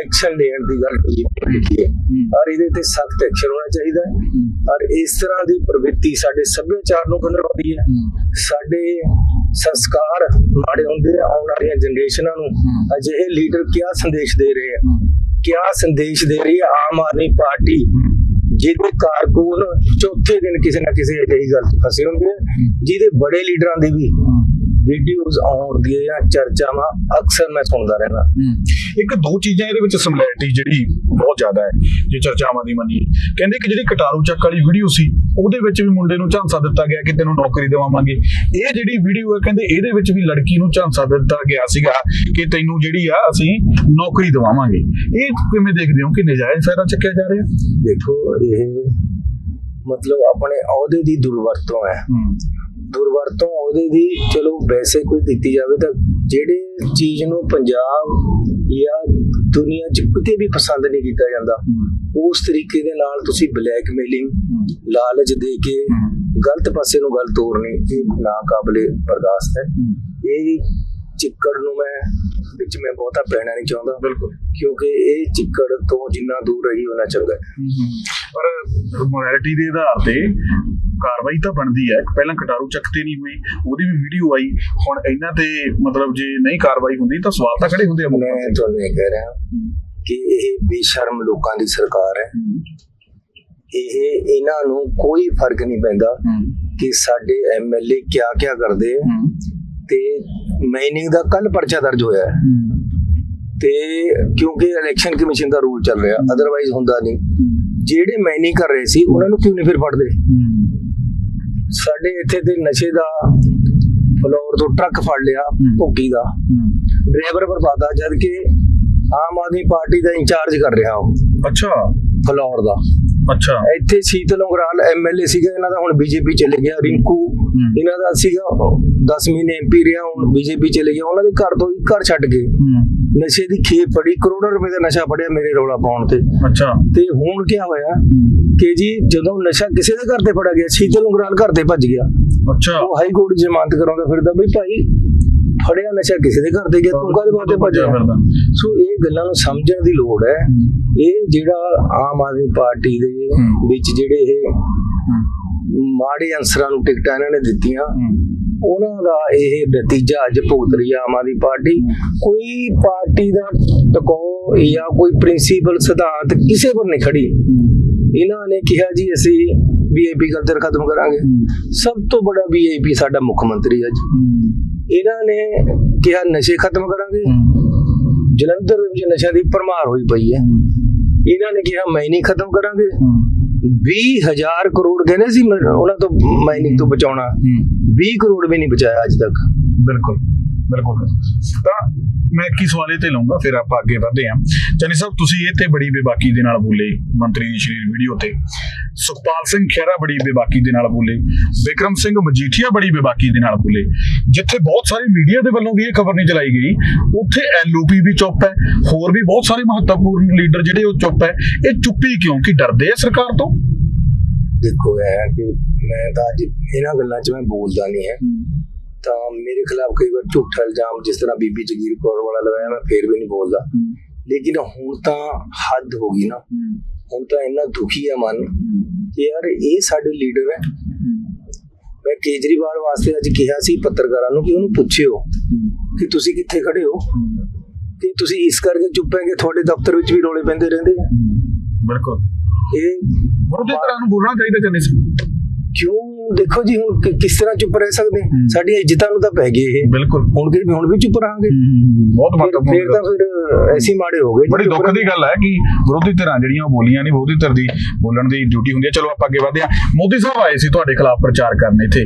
ਐਕਸ਼ਨ ਲੈਣ ਦੀ ਗੱਲ ਕੀਤੀ ਹੈ। ਔਰ ਇਹਦੇ ਤੇ ਸਖਤ ਐਕਸ਼ਨ ਹੋਣਾ ਚਾਹੀਦਾ ਹੈ। ਔਰ ਇਸ ਤਰ੍ਹਾਂ ਦੀ ਪ੍ਰਵਿਰਤੀ ਸਾਡੇ ਸੱਭਿਆਚਾਰ ਨੂੰ ਕੰਨਵਾਦੀ ਹੈ। ਸਾਡੇ ਸੰਸਕਾਰ ਮਾੜੇ ਹੁੰਦੇ ਆਉਣ ਵਾਲੀਆਂ ਜਨਰੇਸ਼ਨਾਂ ਨੂੰ ਅਜਿਹੇ ਲੀਡਰ ਕਿਆ ਸੰਦੇਸ਼ ਦੇ ਰਹੇ ਆ? ਕਿਆ ਸੰਦੇਸ਼ ਦੇ ਰਹੀ ਹੈ ਆਮ ਆਦਮੀ ਪਾਰਟੀ? ਜਿਹਦੇ ਕਾਰਕੁਨ ਚੌਥੇ ਦਿਨ ਕਿਸੇ ਨਾ ਕਿਸੇ ਅਜਿਹੀ ਗੱਲ 'ਚ ਫਸੇ ਹੁੰਦੇ ਆ। ਜਿਹਦੇ ਬੜੇ ਲੀਡਰਾਂ ਦੀ ਵੀ ਵੀਡੀਓਜ਼ ਆਉਂਦੀਆਂ ਜਾਂ ਚਰਚਾਵਾਂ ਅਕਸਰ ਮੈਂ ਸੁਣਦਾ ਰਹਿੰਦਾ। ਇੱਕ ਦੋ ਚੀਜ਼ਾਂ ਇਹਦੇ ਵਿੱਚ ਸਿਮਿਲੈਰਿਟੀ ਜਿਹੜੀ ਬਹੁਤ ਜ਼ਿਆਦਾ ਹੈ ਜੇ ਚਰਚਾਵਾਂ ਦੀ ਮੰਨੀ ਕਹਿੰਦੇ ਕਿ ਜਿਹੜੀ ਕਟਾਰੂ ਚੱਕ ਵਾਲੀ ਵੀਡੀਓ ਸੀ ਉਹਦੇ ਵਿੱਚ ਵੀ ਮੁੰਡੇ ਨੂੰ ਝਾਂਸਾ ਦਿੱਤਾ ਗਿਆ ਕਿ ਤੈਨੂੰ ਨੌਕਰੀ ਦੇਵਾਵਾਂਗੇ ਇਹ ਜਿਹੜੀ ਵੀਡੀਓ ਹੈ ਕਹਿੰਦੇ ਇਹਦੇ ਵਿੱਚ ਵੀ ਲੜਕੀ ਨੂੰ ਝਾਂਸਾ ਦਿੱਤਾ ਗਿਆ ਸੀਗਾ ਕਿ ਤੈਨੂੰ ਜਿਹੜੀ ਆ ਅਸੀਂ ਨੌਕਰੀ ਦੇਵਾਵਾਂਗੇ ਇਹ ਕਿਵੇਂ ਦੇਖਦੇ ਹੋ ਕਿ ਨਜਾਇਜ਼ ਫਾਇਦਾ ਚੱਕਿਆ ਜਾ ਰਿਹਾ? ਦੇਖੋ ਇਹ ਮਤਲਬ ਆਪਣੇ ਅਹੁਦੇ ਦੀ ਦੁਰਵਰਤੋਂ ਹੈ। ਦੁਰਵਰਤੋਂ ਉਹਦੇ ਦੀ ਚਲੋ ਵੈਸੇ ਕੋਈ ਕੀਤੀ ਜਾਵੇ ਤਾਂ ਜਿਹੜੇ ਚੀਜ਼ ਨੂੰ ਪੰਜਾਬ ਜਾਂ ਦੁਨੀਆ 'ਚ ਕਿਤੇ ਵੀ ਪਸੰਦ ਨਹੀਂ ਕੀਤਾ ਜਾਂਦਾ ਉਸ ਤਰੀਕੇ ਦੇ ਨਾਲ ਤੁਸੀਂ ਬਲੈਕਮੇਲਿੰਗ ਲਾਲਚ ਦੇ ਕੇ ਗਲਤ ਪਾਸੇ ਨੂੰ ਗੱਲ ਤੋਰਨੀ ਇਹ ਨਾ ਕਾਬਲੇ ਬਰਦਾਸ਼ਤ ਹੈ। ਇਹ ਚਿੱਕੜ ਨੂੰ ਮੈਂ ਵਿੱਚ ਮੈਂ ਬਹੁਤਾ ਪੈਣਾ ਨਹੀਂ ਚਾਹੁੰਦਾ ਬਿਲਕੁਲ। ਕਿਉਂਕਿ ਇਹ ਚਿੱਕੜ ਤੋਂ ਜਿੰਨਾ ਦੂਰ ਰਹੀ ਉਹਨਾਂ ਚੰਗਾ ਹੈ। ਪਰ ਮੋਰੈਲਿਟੀ ਦੇ ਆਧਾਰ ਤੇ ਕਾਰਵਾਈ ਤਾਂ ਬਣਦੀ ਹੈ ਪਹਿਲਾਂ ਕਟਾਰੂ ਚੱਕ ਤੇ ਨਹੀਂ ਹੋਈ ਉਹਦੀ ਵੀ ਵੀਡੀਓ ਆਈ ਹੁਣ ਇਹਨਾਂ ਤੇ ਮਤਲਬ ਜੇ ਨਹੀਂ ਕਾਰਵਾਈ ਹੁੰਦੀ ਤਾਂ ਸਵਾਲ ਤਾਂ ਖੜੇ ਹੁੰਦੇ ਆ ਮੈਂ ਤੁਹਾਨੂੰ ਇਹ ਕਹਿ ਰਿਹਾ ਕਿ ਇਹ ਬੇਸ਼ਰਮ ਲੋਕਾਂ ਦੀ ਸਰਕਾਰ ਹੈ। ਇਹ ਇਹਨਾਂ ਨੂੰ ਕੋਈ ਫ਼ਰਕ ਨਹੀਂ ਪੈਂਦਾ ਕਿ ਸਾਡੇ ਐਮਐਲਏ ਕਿਆ ਕਿਆ ਕਰਦੇ ਆ। ਤੇ ਮਾਈਨਿੰਗ ਦਾ ਕੱਲ ਪਰਚਾ ਦਰਜ ਹੋਇਆ ਹੈ। ਤੇ ਕਿਉਂਕਿ ਇਲੈਕਸ਼ਨ ਕਮਿਸ਼ਨ ਦਾ ਰੂਲ ਚੱਲ ਰਿਹਾ ਅਦਰਵਾਈਜ਼ ਹੁੰਦਾ ਨਹੀਂ। ਜਿਹੜੇ ਮਾਈਨਿੰਗ ਕਰ ਰਹੇ ਸੀ ਉਹਨਾਂ ਨੂੰ ਕਿਉਂ ਨਹੀਂ ਫਿਰ ਫੜਦੇ? ਸਾਡੇ ਇੱਥੇ ਤੇ ਨਸ਼ੇ ਦਾ ਫਲੋਰ ਤੋਂ ਟਰੱਕ ਫੜ ਲਿਆ ਭੁੱਗੀ ਦਾ। ਡਰਾਈਵਰ ਬਰਬਾਦਾ ਜਦ ਕਿ ਆਮ ਆਦਮੀ ਪਾਰਟੀ ਦਾ ਇੰਚਾਰਜ ਕਰ ਰਿਹਾ ਉਹ। ਅੱਛਾ। ਫਲੋਰ ਦਾ। ਅੱਛਾ। ਇੱਥੇ ਸ਼ੀਤਲ ਉਂਗਰਾਲ ਐਮਐਲਏ ਸੀਗਾ ਇਹਨਾਂ ਦਾ ਹੁਣ ਬੀਜੇਪੀ ਚਲੇ ਗਿਆ। ਰਿੰਕੂ ਇਹਨਾਂ ਦਾ ਸੀਗਾ 10 ਮਹੀਨੇ ਐਮਪੀ ਰਿਹਾ ਹੁਣ ਬੀਜੇਪੀ ਚਲੇ ਗਿਆ। ਉਹਨਾਂ ਦੇ ਘਰ ਤੋਂ ਹੀ ਘਰ ਛੱਡ ਗਏ ਨਸ਼ੇ ਦੀ ਖੇਪ ਫੜੀ ਕਰੋੜਾਂ ਰੁਪਏ ਦਾ ਨਸ਼ਾ ਫੜਿਆ ਮੇਰੇ ਰੌਲਾ ਪਾਉਣ ਤੇ। ਅੱਛਾ। ਤੇ ਹੁਣ ਕੀ ਹੋਇਆ? ਕਿ ਜੀ ਜਦੋਂ ਨਸ਼ਾ ਕਿਸੇ ਦੇ ਘਰ ਤੇ ਫੜਾ ਗਿਆ ਸ਼ੀਤਲ ਉਂਗਰਾਲ ਘਰ ਤੇ ਭੱਜ ਗਿਆ। ਅੱਛਾ। ਉਹ ਹਾਈ ਕੋਰਟ ਜ਼ਮਾਨਤ ਕਰਾਉਂਦਾ ਫਿਰਦਾ ਬਈ ਭਾਈ ਫੜਿਆ ਨਸ਼ਾ ਕਿਸੇ ਦੇ ਘਰ ਤੇ ਗਿਆ ਤੂੰ ਕਾਹਦੇ ਵਾਸਤੇ ਭੱਜਿਆ ਸੋ ਇਹ ਗੱਲਾਂ ਨੂੰ ਸਮਝਣ ਦੀ ਲੋੜ ਹੈ। ਇਹ ਜਿਹੜਾ ਆਮ ਆਦਮੀ ਪਾਰਟੀ ਦੇ। ਵਿੱਚ ਜਿਹੜੇ ਇਹ ਮਾੜੇ ਅਨਸਰਾਂ ਨੂੰ ਟਿਕਟਾਂ ਇਹਨਾਂ ਨੇ ਦਿੱਤੀਆਂ ਉਹਨਾਂ ਦਾ ਇਹ ਨਤੀਜਾ ਅੱਜ ਭੁਗਤ ਰਹੀ ਆਮ ਆਦਮੀ ਪਾਰਟੀ। ਕੋਈ ਪਾਰਟੀ ਦਾ ਟਕੋ ਜਾਂ ਕੋਈ ਪ੍ਰਿੰਸੀਪਲ ਸਿਧਾਂਤ ਕਿਸੇ ਪਰ ਨਹੀਂ ਖੜੀ। ਇਹਨਾਂ ਨੇ ਕਿਹਾ ਜੀ ਅਸੀਂ ਵੀਆਈਪੀ ਕਲਚਰ ਖਤਮ ਕਰਾਂਗੇ। ਸਭ ਤੋਂ ਬੜਾ ਵੀਆਈਪੀ ਸਾਡਾ ਮੁੱਖ ਮੰਤਰੀ ਅੱਜ ਇਹਨਾਂ ਨੇ ਕਿਹਾ ਨਸ਼ੇ ਖਤਮ ਕਰਾਂਗੇ। ਜਲੰਧਰ ਦੇ ਵਿੱਚ ਨਸ਼ਿਆਂ ਦੀ ਭਰਮਾਰ ਹੋਈ ਪਈ ਹੈ। ਇਹਨਾਂ ਨੇ ਕਿਹਾ ਮਾਈਨਿੰਗ ਖਤਮ ਕਰਾਂਗੇ। 20000 ਕਰੋੜ ਕਹਿੰਦੇ ਸੀ ਉਹਨਾਂ ਤੋਂ ਮਾਈਨਿੰਗ ਤੋਂ ਬਚਾਉਣਾ। 20 ਕਰੋੜ ਵੀ ਨਹੀਂ ਬਚਾਇਆ ਅੱਜ ਤੱਕ। ਬਿਲਕੁਲ। ਬਿਲਕੁਲ ਤਾਂ ਮੈਂ ਕੀ ਸਵਾਲ ਤੇ ਲਵਾਂਗਾ ਫਿਰ ਆਪਾਂ ਅੱਗੇ ਵਧਦੇ ਹਾਂ। ਚੰਨੀ ਸਾਹਿਬ ਤੁਸੀਂ ਇਹ ਤੇ ਬੜੀ ਬੇਬਾਕੀ ਦੇ ਨਾਲ ਬੋਲੇ ਮੰਤਰੀ ਦੀ ਸ਼੍ਰੀ ਵੀਡੀਓ ਤੇ। ਸੁਖਪਾਲ ਸਿੰਘ ਖਹਿਰਾ ਬੜੀ ਬੇਬਾਕੀ ਦੇ ਨਾਲ ਬੋਲੇ। ਵਿਕਰਮ ਸਿੰਘ ਮਜੀਠੀਆ ਬੜੀ ਬੇਬਾਕੀ ਦੇ ਨਾਲ ਬੋਲੇ। ਜਿੱਥੇ ਬਹੁਤ ਸਾਰੇ ਮੀਡੀਆ ਦੇ ਵੱਲੋਂ ਵੀ ਇਹ ਖਬਰ ਨਹੀਂ ਚਲਾਈ ਗਈ ਉੱਥੇ ਐਲਓਪੀ ਵੀ ਚੁੱਪ ਹੈ। ਹੋਰ ਵੀ ਬਹੁਤ ਸਾਰੇ ਮਹੱਤਵਪੂਰਨ ਲੀਡਰ ਜਿਹੜੇ ਉਹ ਚੁੱਪ ਹੈ। ਇਹ ਚੁੱਪੀ ਕਿਉਂ? ਕਿ ਡਰਦੇ ਆ ਸਰਕਾਰ ਤੋਂ? ਦੇਖੋ ਇਹ ਹੈ ਕਿ ਮੈਂ ਤਾਂ ਅੱਜ ਇਹਨਾਂ ਗੱਲਾਂ 'ਚ ਮੈਂ ਬੋਲਦਾ ਨਹੀਂ ਹੈ। ਤਾਂ ਮੇਰੇ ਖਿਲਾਫ ਕਈ ਵਾਰ ਝੂਠਾ ਇਲਜ਼ਾਮ ਜਿਸ ਤਰ੍ਹਾਂ ਬੀਬੀ ਜਗੀਰ ਕੌਰ ਵਾਲਾ ਲਗਾਇਆ ਮੈਂ ਫੇਰ ਵੀ ਨਹੀਂ ਬੋਲਦਾ। ਲੇਕਿਨ ਹੁਣ ਤਾਂ ਹੱਦ ਹੋ ਗਈ ਨਾ। ਹੁਣ ਤਾਂ ਇੰਨਾ ਦੁਖੀ ਹੈ ਮਨ ਕਿ ਯਾਰ ਇਹ ਸਾਡੇ ਲੀਡਰ ਹੈ। ਮੈਂ ਕੇਜਰੀਵਾਲ ਵਾਸਤੇ ਅੱਜ ਕਿਹਾ ਸੀ ਪੱਤਰਕਾਰਾਂ ਨੂੰ ਕਿ ਉਹਨੂੰ ਪੁੱਛਿਓ ਕਿ ਤੁਸੀਂ ਕਿੱਥੇ ਖੜੇ ਹੋ? ਕਿ ਤੁਸੀਂ ਇਸ ਕਰਕੇ ਚੁੱਪ ਹੈ ਕਿ ਤੁਹਾਡੇ ਦਫ਼ਤਰ ਵਿੱਚ ਵੀ ਰੋਲੇ ਪੈਂਦੇ ਰਹਿੰਦੇ ਆ। ਬਿਲਕੁਲ। ਇਹ ਵਿਰੋਧੀ ਧਿਰਾਂ ਨੂੰ ਬੋਲਣਾ ਚਾਹੀਦਾ ਚੰਨੀ ਸਾਹਿਬ ਕਿਉਂ ਦੇਖੋ ਜੀ ਹੁਣ ਕਿਸ ਤਰ੍ਹਾਂ ਚੁੱਪ ਰਹਿ ਸਕਦੇ। ਸਾਡੀਆਂ ਇੱਜ਼ਤਾਂ ਨੂੰ ਤਾਂ ਪੈ ਗਏ ਇਹ। ਬਿਲਕੁਲ। ਹੁਣ ਕਿ ਹੁਣ ਵੀ ਚੁੱਪ ਰਹਾਂਗੇ। ਬਹੁਤ ਮਹੱਤਵਪੂਰਨ ਫਿਰ ਤਾਂ ਫਿਰ ਐਸੀ ਮਾੜੇ ਹੋ ਗਏ ਬੜੀ ਦੁੱਖ ਦੀ ਗੱਲ ਹੈ ਕਿ ਵਿਰੋਧੀ ਧਿਰਾਂ ਜਿਹੜੀਆਂ ਉਹ ਬੋਲੀਆਂ ਨਹੀਂ ਵਿਰੋਧੀ ਧਿਰ ਦੀ ਬੋਲਣ ਦੀ ਡਿਊਟੀ ਹੁੰਦੀ ਹੈ। ਚਲੋ ਆਪਾਂ ਅੱਗੇ ਵਧਦੇ ਹਾਂ। ਮੋਦੀ ਸਾਹਿਬ ਆਏ ਸੀ ਤੁਹਾਡੇ ਖਿਲਾਫ ਪ੍ਰਚਾਰ ਕਰਨ ਇੱਥੇ।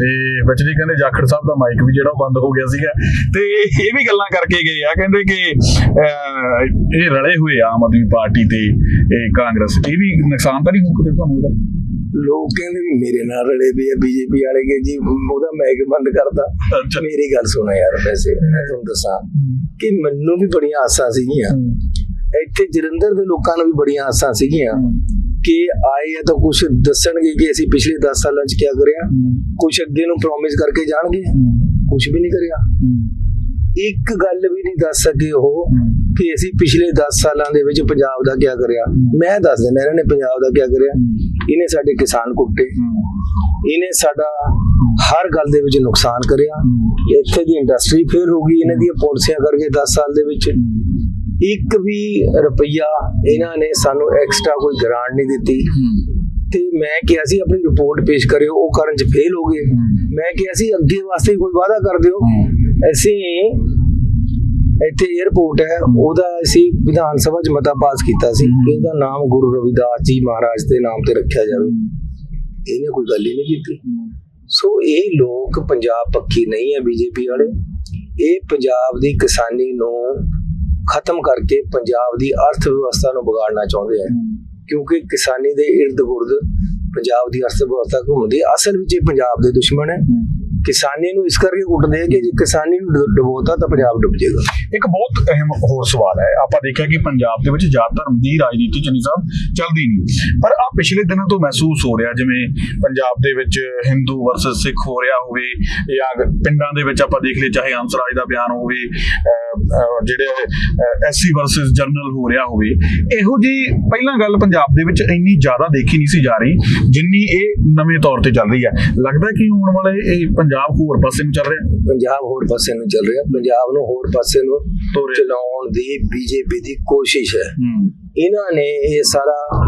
ਤੇ ਵਿੱਚ ਜੀ ਕਹਿੰਦੇ ਜਾਖੜ ਸਾਹਿਬ ਦਾ ਮਾਈਕ ਵੀ ਜਿਹੜਾ ਉਹ ਬੰਦ ਹੋ ਗਿਆ ਸੀਗਾ। ਤੇ ਇਹ ਵੀ ਗੱਲਾਂ ਕਰਕੇ ਗਏ ਆ। ਕਹਿੰਦੇ ਕਿ ਇਹ ਰਲੇ ਹੋਏ ਆਮ ਆਦਮੀ ਪਾਰਟੀ ਤੇ ਇਹ ਕਾਂਗਰਸ। ਇਹ ਵੀ ਨੁਕਸਾਨ ਤਾਂ ਨਹੀਂ ਹੋਊਗਾ ਤੁਹਾਨੂੰ ਇਹਦਾ? ਲੋਕ ਕਹਿੰਦੇ ਵੀ ਮੇਰੇ ਨਾਲ ਰਲੇ ਵੀ ਆ ਬੀਜੇਪੀ ਵਾਲੇ ਕਿ ਜੀ ਉਹਦਾ ਮੈਗ ਬੰਦ ਕਰਦਾ। ਮੇਰੀ ਗੱਲ ਸੁਣੋ ਯਾਰ ਵੈਸੇ ਮੈਂ ਤੁਹਾਨੂੰ ਦੱਸਾਂ ਕਿ ਮੈਨੂੰ ਵੀ ਬੜੀਆਂ ਆਸਾਂ ਸੀਗੀਆਂ। ਇੱਥੇ ਜਲੰਧਰ ਦੇ ਲੋਕਾਂ ਨੂੰ ਵੀ ਬੜੀਆਂ ਆਸਾਂ ਸੀਗੀਆਂ ਕਿ ਆਏ ਆ ਤਾਂ ਕੁਝ ਦੱਸਣਗੇ ਕਿ ਅਸੀਂ ਪਿਛਲੇ 10 ਸਾਲਾਂ 'ਚ ਕੀ ਕਰਿਆ। ਕੁਝ ਅੱਗੇ ਨੂੰ ਪ੍ਰੋਮਿਸ ਕਰਕੇ ਜਾਣਗੇ। ਕੁਝ ਵੀ ਨਹੀਂ ਕਰਿਆ। ਇੱਕ ਗੱਲ ਵੀ ਨਹੀਂ ਦੱਸ ਸਕੇ ਉਹ ਕਿ ਅਸੀਂ ਪਿਛਲੇ 10 ਸਾਲਾਂ ਦੇ ਵਿੱਚ ਪੰਜਾਬ ਦਾ ਕੀ ਕਰਿਆ। ਮੈਂ ਦੱਸ ਦਿੰਦਾ ਇਹਨਾਂ ਨੇ ਪੰਜਾਬ ਦਾ ਕੀ ਕਰਿਆ। ਇਹਨੇ ਸਾਡੇ ਕਿਸਾਨ ਕੁੱਟੇ। ਇਹਨੇ ਸਾਡਾ ਹਰ ਗੱਲ ਦੇ ਵਿੱਚ ਨੁਕਸਾਨ ਕਰਿਆ। ਇੱਥੇ ਦੀ ਇੰਡਸਟਰੀ ਫੇਲ ਹੋ ਗਈ ਇਹਨਾਂ ਦੀਆਂ ਪਾਲਿਸੀਆਂ ਕਰਕੇ 10 ਸਾਲ ਦੇ ਵਿੱਚ। ਇੱਕ ਵੀ ਰੁਪਈਆ ਇਹਨਾਂ ਨੇ ਸਾਨੂੰ ਐਕਸਟਰਾ ਕੋਈ ਗ੍ਰਾਂਟ ਨਹੀਂ ਦਿੱਤੀ। ਤੇ ਮੈਂ ਕਿਹਾ ਸੀ ਆਪਣੀ ਰਿਪੋਰਟ ਪੇਸ਼ ਕਰਿਓ ਉਹ ਕਰਨ ਚ ਫੇਲ ਹੋ ਗਏ। ਮੈਂ ਕਿਹਾ ਸੀ ਅੱਗੇ ਵਾਸਤੇ ਕੋਈ ਵਾਅਦਾ ਕਰ ਦਿਓ। ਅਸੀਂ ਇੱਥੇ 에어ਪੋਰਟ ਹੈ ਉਹਦਾ ਅਸੀਂ ਵਿਧਾਨ ਸਭਾ ਚ ਮਤਾ ਪਾਸ ਕੀਤਾ ਸੀ। ਕਿ ਉਹਦਾ ਨਾਮ ਗੁਰੂ ਰਵਿਦਾਸ ਜੀ ਮਹਾਰਾਜ ਦੇ ਨਾਮ ਤੇ ਰੱਖਿਆ ਜਾਵੇ। ਇਹਨੇ ਕੋਈ ਗੱਲ ਹੀ ਨਹੀਂ ਕੀਤੀ। ਸੋ ਇਹ ਲੋਕ ਪੰਜਾਬ ਪੱਖੀ ਨਹੀਂ ਹੈ ਬੀਜੇਪੀ ਵਾਲੇ। ਇਹ ਪੰਜਾਬ ਦੀ ਕਿਸਾਨੀ ਨੂੰ ਖਤਮ ਕਰਕੇ ਪੰਜਾਬ ਦੀ ਅਰਥ ਵਿਵਸਥਾ ਨੂੰ ਵਿਗਾੜਨਾ ਚਾਹੁੰਦੇ ਆ। ਕਿਉਂਕਿ ਕਿਸਾਨੀ ਦੇ ਇਰਦ ਗੁਰਦ ਪੰਜਾਬ ਦੀ ਅਰਥ ਵਿਵਸਥਾ ਘੁੰਮਦੀ। ਅਸਲ ਵਿੱਚ ਇਹ ਪੰਜਾਬ ਦੇ ਦੁਸ਼ਮਣ ਹੈ। ਕਿਸਾਨੀ ਨੂੰ ਇਸ ਕਰਕੇ ਕੁੱਟਦੇ ਕਿ ਜੇ ਕਿਸਾਨੀ ਨੂੰ ਡੁ- ਤਾਂ ਪੰਜਾਬ ਡੁੱਬ ਜਾਏਗਾ। ਇੱਕ ਬਹੁਤ ਅਹਿਮ ਹੋਰ ਸਵਾਲ ਹੈ। ਆਪਾਂ ਦੇਖਿਆ ਕਿ ਪੰਜਾਬ ਦੇ ਵਿੱਚ ਜਾਤ ਧਰਮ ਦੀ ਰਾਜਨੀਤੀ ਚੰਨੀ ਸਾਹਿਬ ਚੱਲਦੀ ਨਹੀਂ। ਪਰ ਆ ਪਿਛਲੇ ਦਿਨਾਂ ਤੋਂ ਮਹਿਸੂਸ ਹੋ ਰਿਹਾ, ਜਿਵੇਂ ਪੰਜਾਬ ਦੇ ਵਿੱਚ ਹਿੰਦੂ ਵਰਸਸ ਸਿੱਖ ਹੋ ਰਿਹਾ ਹੋਵੇ ਜਾਂ ਪਿੰਡਾਂ ਦੇ ਵਿੱਚ ਆਪਾਂ ਦੇਖ ਲਈ ਚਾਹੇ ਅੰਸਰਾਜ ਦਾ ਬਿਆਨ ਹੋਵੇ ਜਿਹੜੇ ਐਸਸੀ ਵਰਸਸ ਜਰਨਲ ਹੋ ਰਿਹਾ ਹੋਵੇ ਇਹੋ ਜੀ ਪਹਿਲਾਂ ਗੱਲ ਪੰਜਾਬ ਦੇ ਵਿੱਚ ਇੰਨੀ ਜ਼ਿਆਦਾ ਦੇਖੀ ਨਹੀਂ ਸੀ ਜਾ ਰਹੀ ਜਿੰਨੀ ਇਹ ਨਵੇਂ ਤੌਰ ਤੇ ਚੱਲ ਰਹੀ ਹੈ। ਲੱਗਦਾ ਕਿ ਆਉਣ ਵਾਲੇ ਇਹ ਪੰਜਾਬ ਹੋਰ ਪਾਸੇ ਨੂੰ ਚੱਲ ਰਿਹਾ? ਪੰਜਾਬ ਹੋਰ ਪਾਸੇ ਨੂੰ ਚੱਲ ਰਿਹਾ। ਪੰਜਾਬ ਨੂੰ ਹੋਰ ਪਾਸੇ ਨੂੰ ਚਲਾਉਣ ਦੀ ਬੀਜੇਪੀ ਦੀ ਕੋਸ਼ਿਸ਼ ਹੈ। ਇਹਨਾਂ ਨੇ ਇਹ ਸਾਰਾ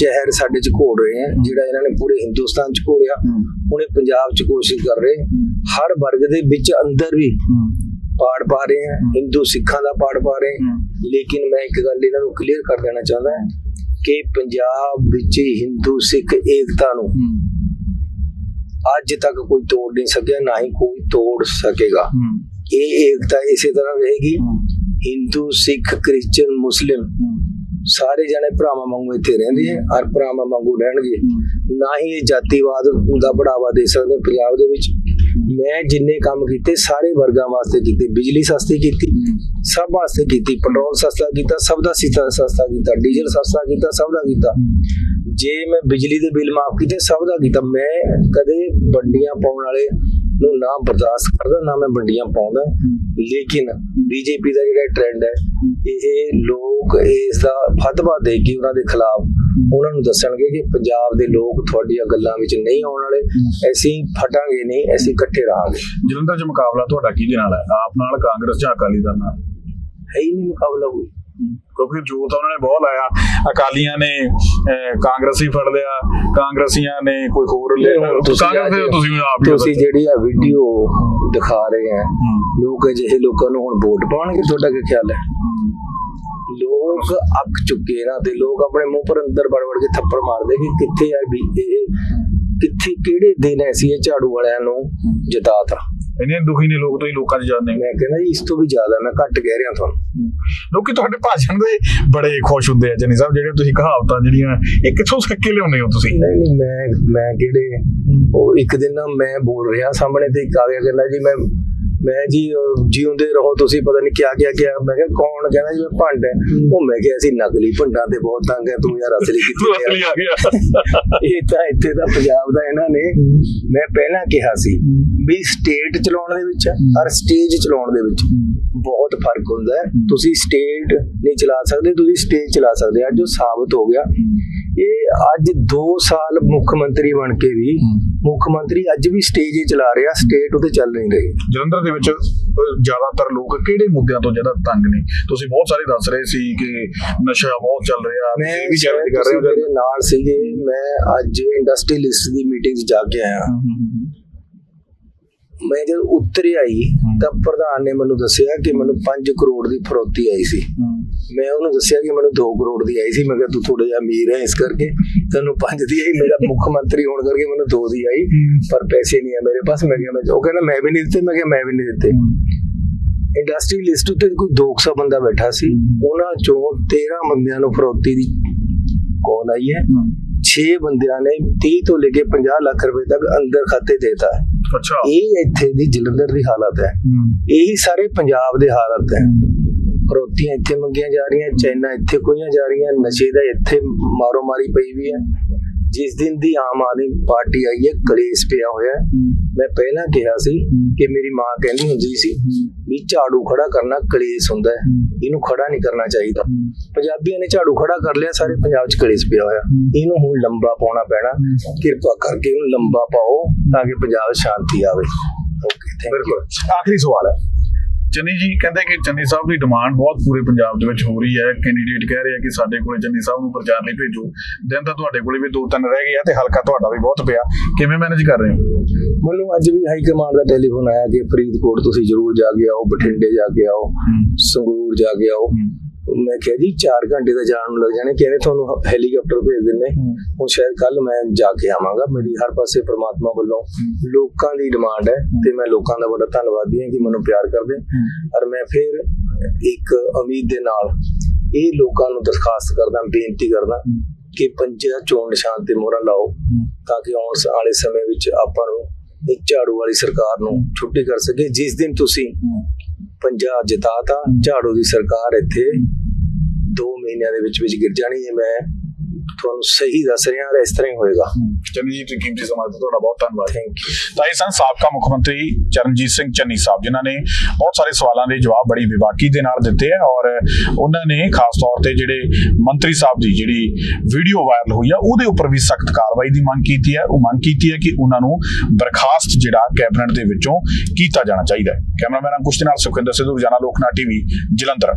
ਜ਼ਹਿਰ ਸਾਡੇ ਚ ਘੋਲ ਰਹੇ ਹੈ। ਜਿਹੜਾ ਇਹਨਾਂ ਨੇ ਪੂਰੇ ਹਿੰਦੁਸਤਾਨ ਚ ਘੋਲਿਆ ਹੂੰ। ਹੁਣ ਇਹ ਪੰਜਾਬ ਚ ਕੋਸ਼ਿਸ਼ ਕਰ ਰਹੇ। ਹਰ ਵਰਗ ਦੇ ਵਿੱਚ ਅੰਦਰ ਵੀ ਪਾੜ ਪਾ ਰਹੇ ਹੈ ਹਿੰਦੂ ਸਿੱਖਾਂ ਦਾ ਪਾੜ ਪਾ ਰਹੇ ਹੈ। ਲੇਕਿਨ ਮੈਂ ਇੱਕ ਗੱਲ ਇਹਨਾਂ ਨੂੰ ਕਲੀਅਰ ਕਰ ਦੇਣਾ ਚਾਹੁੰਦਾ ਹਾਂ ਕਿ ਪੰਜਾਬ ਵਿੱਚ ਹਿੰਦੂ ਸਿੱਖ ਏਕਤਾ ਨੂੰ ਅੱਜ ਤੱਕ ਕੋਈ ਤੋੜ ਨਹੀਂ ਸਕਿਆ ਨਾ ਹੀ ਕੋਈ ਤੋੜ ਸਕੇਗਾ। ਇਹ ਏਕਤਾ ਇਸੇ ਤਰ੍ਹਾਂ ਰਹੇਗੀ। ਹਿੰਦੂ ਸਿੱਖ ਕ੍ਰਿਸਚੀਅਨ ਮੁਸਲਿਮ ਸਾਰੇ ਜਣੇ ਭਰਾਵਾਂ ਵਾਂਗੂ ਇੱਥੇ ਰਹਿੰਦੇ ਆ ਔਰ ਭਰਾਵਾਂ ਵਾਂਗੂ ਰਹਿਣਗੇ। ਨਾ ਹੀ ਇਹ ਜਾਤੀਵਾਦ ਦਾ ਬੜਾਵਾ ਦੇ ਸਕਦੇ ਪੰਜਾਬ ਦੇ ਵਿੱਚ। ਮੈਂ ਜਿੰਨੇ ਕੰਮ ਕੀਤੇ ਸਾਰੇ ਵਰਗਾਂ ਵਾਸਤੇ ਕੀਤੇ। ਬਿਜਲੀ ਸਸਤੀ ਕੀਤੀ ਸਭ ਵਾਸਤੇ ਕੀਤੀ ਪੈਟਰੋਲ ਸਸਤਾ ਕੀਤਾ ਸਭ ਦਾ ਸੀਤਾ ਸਸਤਾ ਕੀਤਾ ਡੀਜ਼ਲ ਸਸਤਾ ਕੀਤਾ ਸਭ ਦਾ ਕੀਤਾ। ਜੇ ਮੈਂ ਬਿਜਲੀ ਦੇ ਬਿੱਲ ਮਾਫ ਕੀਤੇ ਸਭ ਦਾ ਕੀਤਾ। ਮੈਂ ਕਦੇ ਵੰਡੀਆਂ ਪਾਉਣ ਵਾਲੇ ਨੂੰ ਨਾ ਬਰਦਾਸ਼ਤ ਕਰਦਾ ਨਾ ਮੈਂ ਵੰਡੀਆਂ ਪਾਉਂਦਾ। ਲੇਕਿਨ ਬੀਜੇਪੀ ਦਾ ਜਿਹੜਾ ਟ੍ਰੈਂਡ ਹੈ। ਇਹ ਲੋਕ ਇਸ ਦਾ ਫਤਵਾ ਦੇ ਕੇ ਉਹਨਾਂ ਦੇ ਖਿਲਾਫ ਉਹਨਾਂ ਨੂੰ ਦੱਸਣਗੇ ਕਿ ਪੰਜਾਬ ਦੇ ਲੋਕ ਤੁਹਾਡੀਆਂ ਗੱਲਾਂ ਵਿੱਚ ਨਹੀਂ ਆਉਣ ਵਾਲੇ। ਅਸੀਂ ਫਟਾਂਗੇ ਨਹੀਂ ਅਸੀਂ ਇਕੱਠੇ ਰਹਾਂਗੇ। ਜਲੰਧਰ 'ਚ ਮੁਕਾਬਲਾ ਤੁਹਾਡਾ ਕਿਹਦੇ ਨਾਲ ਹੈ? ਆਪ ਨਾਲ ਕਾਂਗਰਸ ਜਾਂ ਅਕਾਲੀ ਦਲ ਨਾਲ? ਹੈ ਹੀ ਨਹੀਂ ਮੁਕਾਬਲਾ ਕੋਈ। ਕਿਉਂਕਿ ਜੋ ਤਾਂ ਉਹਨਾਂ ਨੇ ਬਹੁਤ ਲਾਇਆ। ਅਕਾਲੀਆਂ ਨੇ ਕਾਂਗਰਸੀ ਫੜ ਲਿਆ। ਕਾਂਗਰਸੀਆਂ ਨੇ ਕੋਈ ਹੋਰ ਤੁਸੀਂ ਕਾਂਗਰਸ ਤੁਸੀਂ ਆਪ ਤੁਸੀਂ ਜਿਹੜੀ ਆ ਵੀਡੀਓ ਦਿਖਾ ਰਹੇ ਆ ਲੋਕ ਅਜਿਹੇ ਲੋਕਾਂ ਨੂੰ ਹੁਣ ਵੋਟ ਪਾਉਣਗੇ ਤੁਹਾਡਾ ਕੀ ਖਿਆਲ ਹੂੰ, ਲੋਕ ਅੱਕ ਚੁੱਕੇ ਨਾ ਤੇ ਲੋਕ ਆਪਣੇ ਮੂੰਹ ਪਰ ਅੰਦਰ ਵੜ ਵੜ ਕੇ ਥੱਪੜ ਮਾਰਦੇ ਕਿ ਕਿੱਥੇ ਆ ਵੀ ਇਹ ਕਿੱਥੇ ਕਿਹੜੇ ਦਿਨ ਐਸੀ ਇਹ ਝਾੜੂ ਵਾਲਿਆਂ ਨੂੰ ਜਿਤਾਤਾ। ਇੰਨੇ ਦੁਖੀ ਨੇ ਲੋਕ ਤੋਂ ਹੀ ਲੋਕਾਂ 'ਚ ਜਾਂਦੇ ਮੈਂ ਕਹਿੰਦਾ ਜੀ ਇਸ ਤੋਂ ਵੀ ਜ਼ਿਆਦਾ ਮੈਂ ਘੱਟ ਕਹਿ ਰਿਹਾ ਤੁਹਾਨੂੰ। ਲੋਕੀ ਤੁਹਾਡੇ ਭਾਸ਼ਣ ਦੇ ਬੜੇ ਖੁਸ਼ ਹੁੰਦੇ ਆ ਜਨੀ ਸਾਹਿਬ ਜਿਹੜੇ ਤੁਸੀਂ ਕਹਾਵਤਾਂ ਜਿਹੜੀਆਂ ਇਹ ਕਿੱਥੋਂ ਸਿੱਖ ਕੇ ਲਿਆਉਂਦੇ ਹੋ ਤੁਸੀਂ? ਨਹੀਂ ਨਹੀਂ ਮੈਂ ਮੈਂ ਕਿਹੜੇ ਉਹ ਇੱਕ ਦਿਨ ਮੈਂ ਬੋਲ ਰਿਹਾ ਸਾਹਮਣੇ ਤੇ ਇੱਕ ਆ ਗਿਆ ਕਹਿੰਦਾ ਜੀ ਮੈਂ ਮੈਂ ਜੀ ਜਿਉਂਦੇ ਰਹੋ ਤੁਸੀਂ ਪਤਾ ਨਹੀਂ ਕਿਆ ਕਿਆ ਕਿਆ। ਮੈਂ ਕਿਹਾ ਕੌਣ ਕਹਿੰਦਾ ਜੀ ਮੈਂ ਭੰਡ ਹੈ। ਉਹ ਮੈਂ ਕਿਹਾ ਅਸੀਂ ਨਕਲੀ ਭੰਡਾਂ ਤੇ ਬਹੁਤ ਤੰਗ ਹੈ ਤੂੰ ਯਾਰ ਅਸਲੀ ਕਿੱਥੇ ਆ? ਗਿਆ। ਇਹ ਤਾਂ ਇੱਥੇ ਦਾ ਪੰਜਾਬ ਦਾ ਇਹਨਾਂ ਨੇ ਮੈਂ ਪਹਿਲਾਂ ਕਿਹਾ ਸੀ ਵੀ ਸਟੇਟ ਚਲਾਉਣ ਦੇ ਵਿੱਚ ਔਰ ਸਟੇਜ ਚਲਾਉਣ ਦੇ ਵਿੱਚ ਬਹੁਤ ਫ਼ਰਕ ਹੁੰਦਾ ਹੈ। ਤੁਸੀਂ ਸਟੇਟ ਨਹੀਂ ਚਲਾ ਸਕਦੇ ਤੁਸੀਂ ਸਟੇਜ ਚਲਾ ਸਕਦੇ। ਅੱਜ ਉਹ ਸਾਬਤ ਹੋ ਗਿਆ। ਇਹ ਅੱਜ 2 ਸਾਲ ਮੁੱਖ ਮੰਤਰੀ ਬਣ ਕੇ ਵੀ ਮੁੱਖ ਮੰਤਰੀ ਅੱਜ ਵੀ ਸਟੇਜ ਹੀ ਚਲਾ ਰਿਹਾ ਸਟੇਟ ਉਤੇ ਚੱਲ ਨਹੀਂ ਰਹੀ। ਜਲੰਧਰ ਦੇ ਵਿੱਚ ਜ਼ਿਆਦਾਤਰ ਲੋਕ ਕਿਹੜੇ ਮੁੱਦਿਆਂ ਤੋਂ ਜ਼ਿਆਦਾ ਤੰਗ ਨੇ? ਤੁਸੀਂ ਬਹੁਤ ਸਾਰੇ ਦੱਸ ਰਹੇ ਸੀ ਕਿ ਨਸ਼ਾ ਬਹੁਤ ਚੱਲ ਰਿਹਾ ਮੈਂ ਵੀ ਚੈਲੰਜ ਕਰ ਰਹੇ ਹੋ ਨਾਲ ਸੀਗੇ ਮੈਂ ਅੱਜ ਇੰਡਸਟਰੀਲਿਸਟ ਦੀ ਮੀਟਿੰਗ 'ਚ ਜਾ ਕੇ ਆਇਆ। ਮੈਂ ਜਦ ਉੱਤਰ ਆਈ ਤਾਂ ਪ੍ਰਧਾਨ ਨੇ ਮੈਨੂੰ ਦੱਸਿਆ ਕਿ ਮੈਨੂੰ 5 ਕਰੋੜ ਦੀ ਫਰੋਤੀ ਆਈ ਸੀ। ਮੈਂ ਉਹਨੂੰ ਦੱਸਿਆ ਕਿ ਮੈਨੂੰ 2 ਕਰੋੜ ਦੀ ਆਈ ਸੀ। ਮੈਂ ਕਿਹਾ ਤੂੰ ਥੋੜਾ ਜਿਹਾ ਅਮੀਰ ਹੈ ਇਸ ਕਰਕੇ। ਤੈਨੂੰ 5 ਦੀ ਆਈ। ਮੇਰਾ ਮੁੱਖ ਮੰਤਰੀ ਹੋਣ ਕਰਕੇ ਮੈਨੂੰ 2 ਦੀ ਆਈ। ਪਰ ਪੈਸੇ ਨਹੀਂ ਹੈ ਮੇਰੇ ਪਾਸ। ਮੈਂ ਕਿਹਾ ਮੈਂ ਉਹ ਕਹਿੰਦਾ ਮੈਂ ਵੀ ਨਹੀਂ ਦਿੱਤੇ। ਮੈਂ ਕਿਹਾ ਮੈਂ ਵੀ ਨਹੀਂ ਦਿੱਤੇ। ਇੰਡਸਟਰੀ ਲਿਸਟ ਉੱਤੇ ਕੋਈ 200 ਬੰਦਾ ਬੈਠਾ ਸੀ। ਉਹਨਾਂ ਚੋਂ 13 ਬੰਦਿਆਂ ਨੂੰ ਫਰੋਤੀ ਦੀ ਕਾਲ ਆਈ ਹੈ। 6 ਬੰਦਿਆਂ ਨੇ 30 ਤੋਂ ਲੈ ਕੇ 50 ਲੱਖ ਰੁਪਏ ਤੱਕ ਅੰਦਰ ਖਾਤੇ ਦੇਤਾ। ਅੱਛਾ। ਇਹ ਇੱਥੇ ਦੀ ਜਲੰਧਰ ਦੀ ਹਾਲਤ ਹੈ। ਇਹੀ ਸਾਰੇ ਪੰਜਾਬ ਦੇ ਹਾਲਤ ਹੈ। ਫਰੋਤੀਆਂ ਇੱਥੇ ਮੰਗੀਆਂ ਜਾ ਰਹੀਆਂ ਚਾਈਨਾ ਇੱਥੇ ਕੋਈਆਂ ਜਾ ਰਹੀਆਂ ਨਸ਼ੇ ਦਾ ਇੱਥੇ ਮਾਰੋ ਮਾਰੀ ਪਈ ਵੀ ਹੈ। ਜਿਸ ਦਿਨ ਦੀ ਆਮ ਆਦਮੀ ਪਾਰਟੀ ਆਈ ਹੈ ਕਲੇਸ਼ ਪਿਆ ਹੋਇਆ ਮੈਂ ਪਹਿਲਾਂ ਕਿਹਾ ਸੀ ਕਿ ਮੇਰੀ ਮਾਂ ਕਹਿੰਦੀ ਹੁੰਦੀ ਸੀ ਵੀ ਝਾੜੂ ਖੜਾ ਕਰਨਾ ਕਲੇਸ਼ ਹੁੰਦਾ ਹੈ। ਇਹਨੂੰ ਖੜਾ ਨਹੀਂ ਕਰਨਾ ਚਾਹੀਦਾ। ਪੰਜਾਬੀਆਂ ਨੇ ਝਾੜੂ ਖੜਾ ਕਰ ਲਿਆ ਸਾਰੇ ਪੰਜਾਬ 'ਚ ਕਲੇਸ਼ ਪਿਆ ਹੋਇਆ। ਇਹਨੂੰ ਹੁਣ ਲੰਬਾ ਪਾਉਣਾ ਪੈਣਾ। ਕਿਰਪਾ ਕਰਕੇ ਇਹਨੂੰ ਲੰਬਾ ਪਾਓ ਤਾਂ ਕਿ ਪੰਜਾਬ ਸ਼ਾਂਤੀ ਆਵੇ। ਓਕੇ ਥੈਂਕ ਯੂ ਆਖਰੀ ਸਵਾਲ ਹੈ। ਚੰਨੀ ਜੀ ਕਹਿੰਦੇ ਕਿ ਚੰਨੀ ਸਾਹਿਬ ਦੀ ਡਿਮਾਂਡ ਬਹੁਤ ਪੂਰੇ ਪੰਜਾਬ ਦੇ ਵਿੱਚ ਹੋ ਰਹੀ ਹੈ। ਕੈਂਡੀਡੇਟ ਕਹਿ ਰਹੇ ਆ ਕਿ ਸਾਡੇ ਕੋਲੇ ਚੰਨੀ ਸਾਹਿਬ ਨੂੰ ਪ੍ਰਚਾਰ ਲਈ ਭੇਜੋ। ਦਿਨ ਤਾਂ ਤੁਹਾਡੇ ਕੋਲੇ ਵੀ ਦੋ ਤਿੰਨ ਰਹਿ ਗਏ ਆ ਤੇ ਹਲਕਾ ਤੁਹਾਡਾ ਵੀ ਬਹੁਤ ਪਿਆ। ਕਿਵੇਂ ਮੈਨੇਜ ਕਰ ਰਹੇ ਹੋ? ਮੈਨੂੰ ਅੱਜ ਵੀ ਹਾਈ ਕਮਾਂਡ ਦਾ ਟੈਲੀਫੋਨ ਆਇਆ ਕਿ ਫਰੀਦਕੋਟ ਤੁਸੀਂ ਜ਼ਰੂਰ ਜਾ ਕੇ ਆਓ ਬਠਿੰਡੇ ਜਾ ਕੇ ਆਓ ਸੰਗਰੂਰ ਜਾ ਕੇ ਆਓ। ਮੈਂ ਕਿਹਾ ਜੀ 4 ਘੰਟੇ ਦਾ ਜਾਣ ਨੂੰ ਲੱਗ ਜਾਣੇ। ਕਹਿੰਦੇ ਤੁਹਾਨੂੰ ਹੈਲੀਕਾਪਟਰ ਭੇਜ ਦਿੰਨੇ ਹੁਣ ਸ਼ਾਇਦ ਕੱਲ ਮੈਂ ਜਾ ਕੇ ਆਵਾਂਗਾ। ਮੇਰੀ ਹਰ ਪਾਸੇ ਪ੍ਰਮਾਤਮਾ ਵੱਲੋਂ ਲੋਕਾਂ ਦੀ ਡਿਮਾਂਡ ਹੈ ਤੇ ਮੈਂ ਲੋਕਾਂ ਦਾ ਬੜਾ ਧੰਨਵਾਦੀ ਹਾਂ ਕਿ ਮੈਨੂੰ ਪਿਆਰ ਕਰਦੇ ਔਰ ਮੈਂ ਫਿਰ ਇੱਕ ਉਮੀਦ ਦੇ ਨਾਲ ਇਹ ਲੋਕਾਂ ਨੂੰ ਦਰਖਾਸਤ ਕਰਦਾ ਬੇਨਤੀ ਕਰਦਾ ਕਿ ਪੰਜਾ ਚੋਣ ਨਿਸ਼ਾਨ ਤੇ ਮੋਹਰਾਂ ਲਾਓ ਤਾਂ ਕਿ ਆਉਣ ਵਾਲੇ ਸਮੇਂ ਵਿੱਚ ਆਪਾਂ ਨੂੰ ਇੱਕ ਝਾੜੂ ਵਾਲੀ ਸਰਕਾਰ ਨੂੰ ਛੁੱਟੀ ਕਰ ਸਕੇ। ਜਿਸ ਦਿਨ ਤੁਸੀਂ ਪੰਜਾਬ ਜਿਤਾਤਾ ਝਾੜੂ ਦੀ ਸਰਕਾਰ ਇੱਥੇ 2 ਮਹੀਨਿਆਂ ਦੇ ਵਿੱਚ ਵਿੱਚ ਗਿਰ ਜਾਣੀ ਹੈ ਮੈਂ। ਤੁਹਾਨੂੰ ਸਹੀ ਦੱਸ ਰਿਹਾ ਹਾਂ ਇਸ ਤਰ੍ਹਾਂ ਹੀ ਹੋਏਗਾ। ਚੰਨੀ ਜੀ ਤੁਸੀਂ ਕੀਮਤੀ ਸਮਾਂ ਦਿੱਤਾ ਤੁਹਾਡਾ ਬਹੁਤ ਧੰਨਵਾਦ। ਥੈਂਕ ਯੂ ਤਾਂ ਇਹ ਸਨ ਸਾਬਕਾ ਮੁੱਖ ਮੰਤਰੀ ਚਰਨਜੀਤ ਸਿੰਘ ਚੰਨੀ ਸਾਹਿਬ ਜਿਨ੍ਹਾਂ ਨੇ ਬਹੁਤ ਸਾਰੇ ਸਵਾਲਾਂ ਦੇ ਜਵਾਬ ਬੜੀ ਵਿਵਾਕੀ ਦੇ ਨਾਲ ਦਿੱਤੇ ਆ ਔਰ ਉਹਨਾਂ ਨੇ ਖਾਸ ਤੌਰ ਤੇ ਜਿਹੜੇ ਮੰਤਰੀ ਸਾਹਿਬ ਦੀ ਜਿਹੜੀ ਵੀਡੀਓ ਵਾਇਰਲ ਹੋਈ ਆ ਉਹਦੇ ਉੱਪਰ ਵੀ ਸਖਤ ਕਾਰਵਾਈ ਦੀ ਮੰਗ ਕੀਤੀ ਹੈ ਉਹ ਮੰਗ ਕੀਤੀ ਹੈ ਕਿ ਉਹਨਾਂ ਨੂੰ ਬਰਖਾਸਤ ਜਿਹੜਾ ਕੈਬਨਿਟ ਦੇ ਵਿੱਚੋਂ ਕੀਤਾ ਜਾਣਾ ਚਾਹੀਦਾ ਹੈ। ਕੈਮਰਾਮੈਨ ਅੰਕੁਸ਼ ਦੇ ਨਾਲ ਸੁਖਿੰਦਰ ਸਿੱਧੂ ਰੋਜ਼ਾਨਾ ਲੋਕਨਾ ਟੀਵੀ ਜਲੰਧਰ।